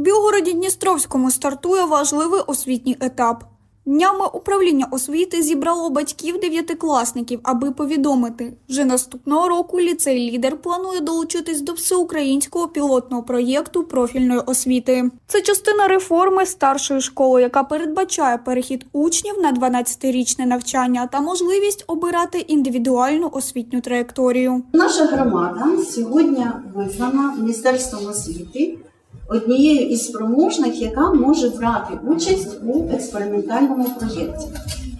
Білгороді Дністровському стартує важливий освітній етап. Днями управління освіти зібрало батьків дев'ятикласників, аби повідомити, вже наступного року ліцей лідер планує долучитись до всеукраїнського пілотного проєкту профільної освіти. Це частина реформи старшої школи, яка передбачає перехід учнів на 12-річне навчання та можливість обирати індивідуальну освітню траєкторію. Наша громада сьогодні визнана Міністерством освіти однією із спроможних, яка може брати участь у експериментальному проєкті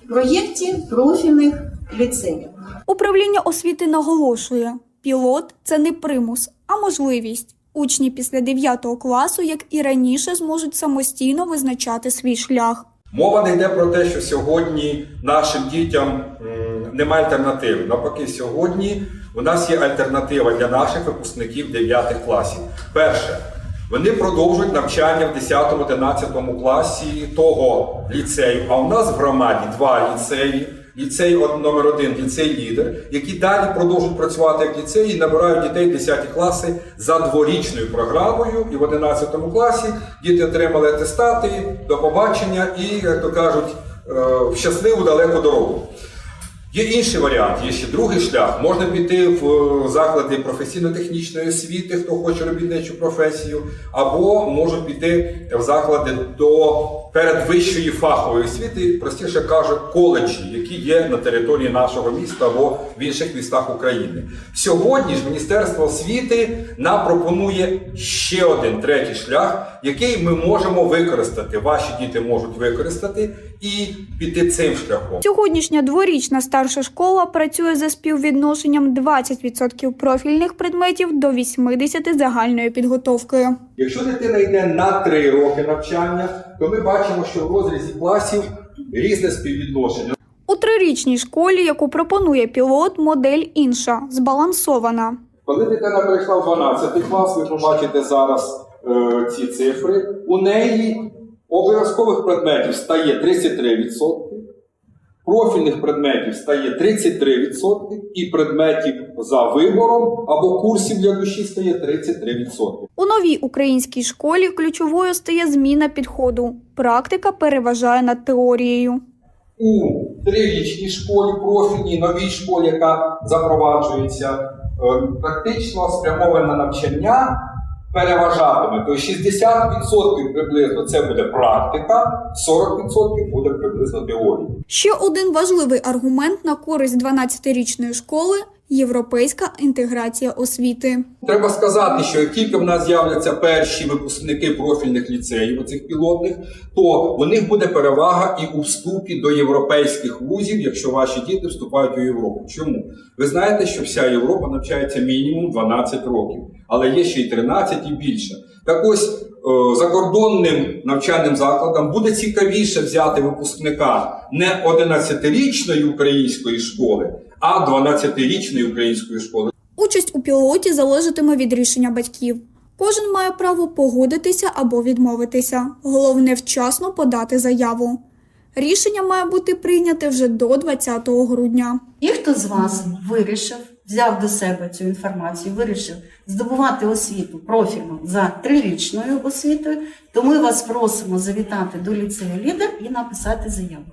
проєкті профільних ліцеїв. Управління освіти наголошує, пілот це не примус, а можливість. Учні після 9 класу, як і раніше, зможуть самостійно визначати свій шлях. Мова не йде про те, що сьогодні нашим дітям немає альтернативи. Навпаки, сьогодні у нас є альтернатива для наших випускників 9 класів. Перше, вони продовжують навчання в 10-11 класі того ліцею. А у нас в громаді два ліцеї. Ліцей номер один, ліцей лідер, які далі продовжують працювати як ліцеї і набирають дітей в 10 класи за дворічною програмою. І в 11 класі діти отримали атестати, до побачення і, як то кажуть, е, щасливу далеку дорогу. Є інший варіант, є ще другий шлях. Можна піти в е, заклади професійно-технічної освіти, хто хоче робітничу професію, або можуть піти в заклади до передвищої фахової освіти, простіше кажуть, коледжі, які є на території нашого міста або в інших містах України. Сьогодні ж Міністерство освіти нам пропонує ще один третій шлях, який ми можемо використати. Ваші діти можуть використати і піти цим шляхом. Сьогоднішня дворічна старша школа працює за співвідношенням 20% профільних предметів до 80% загальної підготовки. Якщо дитина йде на 3 роки навчання, то ми бачимо, що в розрізі класів різне співвідношення. У трирічній школі, яку пропонує пілот, модель інша, збалансована. Коли дитина перейшла в 12 клас, ви побачите зараз е, ці цифри. У неї обов'язкових предметів стає 33%, профільних предметів стає 33%, і предметів за вибором або курсів для душі стає 33%. У новій українській школі ключовою стає зміна підходу. Практика переважає над теорією. у трирічній школі, профільній новій школі, яка запроваджується, е, практично спрямоване навчання переважатиме. Тобто 60% приблизно це буде практика, 40% буде приблизно теорія. Ще один важливий аргумент на користь 12-річної школи європейська інтеграція освіти. Треба сказати, що як тільки в нас з'являться перші випускники профільних ліцеїв, оцих пілотних, то у них буде перевага і у вступі до європейських вузів, якщо ваші діти вступають у Європу. Чому? Ви знаєте, що вся Європа навчається мінімум 12 років, але є ще й 13 і більше. Так ось е, закордонним навчальним закладам буде цікавіше взяти випускника не 11-річної української школи, а 12-річної української школи. Участь у пілоті залежатиме від рішення батьків. Кожен має право погодитися або відмовитися. Головне вчасно подати заяву. Рішення має бути прийняте вже до 20 грудня. І хто з вас вирішив, взяв до себе цю інформацію, вирішив здобувати освіту профільну за трирічною освітою, то ми вас просимо завітати до ліцею лідер і написати заяву.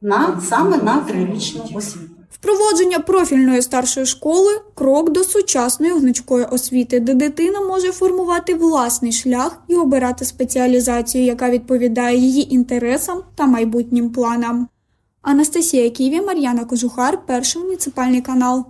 На, саме на трирічну освіту. Впровадження профільної старшої школи крок до сучасної гнучкої освіти, де дитина може формувати власний шлях і обирати спеціалізацію, яка відповідає її інтересам та майбутнім планам. Анастасія Ківі, Мар'яна Кожухар, перший муніципальний канал.